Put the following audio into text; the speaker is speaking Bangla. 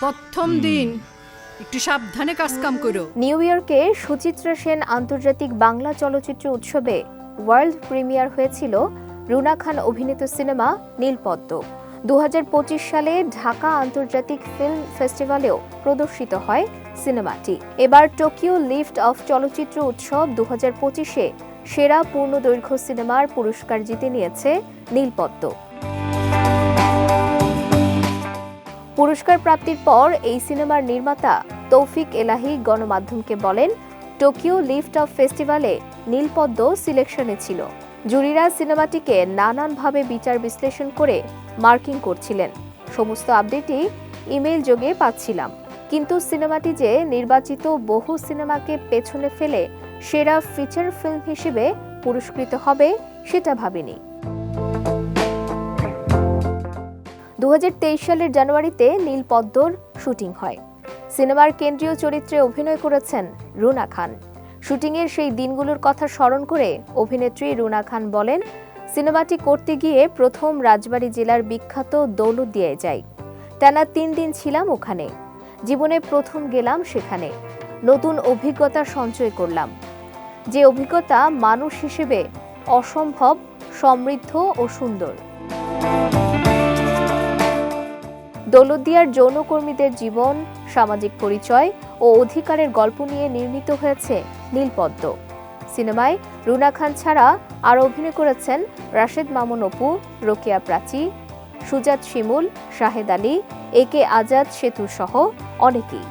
প্রথম দিন। একটু সাবধানে কাজ কাম করো। নিউ ইয়র্কে সুচিত্রা সেন আন্তর্জাতিক বাংলা চলচ্চিত্র উৎসবে ওয়ার্ল্ড প্রিমিয়ার হয়েছিল রুনা খান অভিনীত সিনেমা নীলপদ্ম। দু সালে ঢাকা আন্তর্জাতিক ফিল্ম ফেস্টিভ্যালেও প্রদর্শিত হয় সিনেমাটি। এবার টোকিও লিফট অফ চলচ্চিত্র উৎসব দু পঁচিশে সেরা পূর্ণদৈর্ঘ্য সিনেমার পুরস্কার জিতে নিয়েছে নীলপদ্ম। পুরস্কার প্রাপ্তির পর এই সিনেমার নির্মাতা তৌফিক এলাহি গণমাধ্যমকে বলেন, টোকিও লিফট অফ ফেস্টিভ্যালে নীলপদ্ম সিলেকশনে ছিল। জুরিরা সিনেমাটিকে নানানভাবে বিচার বিশ্লেষণ করে মার্কিং করছিলেন। সমস্ত আপডেটই ইমেইল যোগে পাচ্ছিলাম। কিন্তু সিনেমাটি যে নির্বাচিত বহু সিনেমাকে পেছনে ফেলে সেরা ফিচার ফিল্ম হিসেবে পুরস্কৃত হবে, সেটা ভাবিনি। দু হাজার তেইশ সালের জানুয়ারিতে নীলপদ্মর শুটিং হয়। সিনেমার কেন্দ্রীয় চরিত্রে অভিনয় করেছেন রুনা খান। শুটিংয়ের সেই দিনগুলোর কথা স্মরণ করে অভিনেত্রী রুনা খান বলেন, সিনেমাটি করতে গিয়ে প্রথম রাজবাড়ী জেলার বিখ্যাত দৌলতদিয়ায় যাই। টানা তিন দিন ছিলাম ওখানে। জীবনে প্রথম গেলাম সেখানে। নতুন অভিজ্ঞতা সঞ্চয় করলাম। যে অভিজ্ঞতা মানুষ হিসেবে অসম্ভব, সমৃদ্ধ ও সুন্দর। দৌলতদিয়ার যৌনকর্মীদের জীবন, সামাজিক পরিচয় ও অধিকারের গল্প নিয়ে নির্মিত হয়েছে নীলপদ্ম। সিনেমায় রুনা খান ছাড়া আরও অভিনয় করেছেন রাশেদ মামুন অপু রোকেয়া প্রাচী, সুজাত শিমুল, শাহেদ আলী, এ কে আজাদ সেতু সহ অনেকেই।